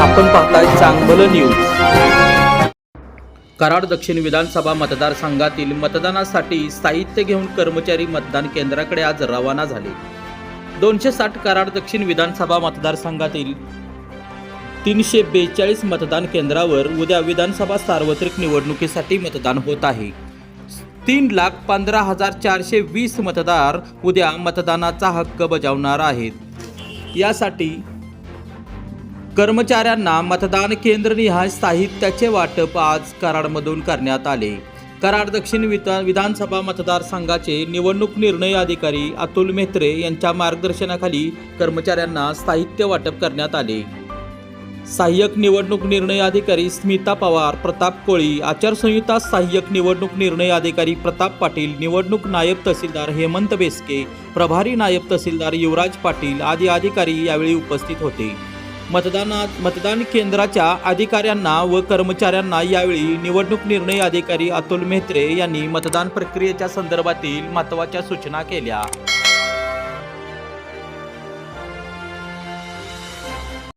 आपण पाहताय चांगलं न्यूज कराड दक्षिण विधानसभा मतदारसंघातील मतदानासाठी साहित्य घेऊन कर्मचारी मतदान केंद्राकडे आज रवाना झाले. दोनशे साठ कराड दक्षिण विधानसभा मतदारसंघातील तीनशे बेचाळीस मतदान केंद्रावर उद्या विधानसभा सार्वत्रिक निवडणुकीसाठी मतदान होत आहे. तीन लाख पंधरा हजार चारशे वीस मतदार उद्या मतदानाचा हक्क बजावणार आहेत. यासाठी कर्मचाऱ्यांना मतदान केंद्रनिहाय साहित्याचे वाटप आज कराडमधून करण्यात आले. कराड दक्षिण विधा विधानसभा मतदारसंघाचे निवडणूक निर्णय अधिकारी अतुल मेत्रे यांच्या मार्गदर्शनाखाली कर्मचाऱ्यांना साहित्य वाटप करण्यात आले. सहाय्यक निवडणूक निर्णय अधिकारी स्मिता पवार प्रताप कोळी आचारसंहिता सहाय्यक निवडणूक निर्णय अधिकारी प्रताप पाटील निवडणूक नायब तहसीलदार हेमंत बेसके प्रभारी नायब तहसीलदार युवराज पाटील आदी अधिकारी यावेळी उपस्थित होते. मतदानात मतदान केंद्राच्या अधिकाऱ्यांना व कर्मचाऱ्यांना यावेळी निवडणूक निर्णय अधिकारी अतुल मेहत्रे यांनी मतदान प्रक्रियेच्या संदर्भातील महत्त्वाच्या सूचना केल्या.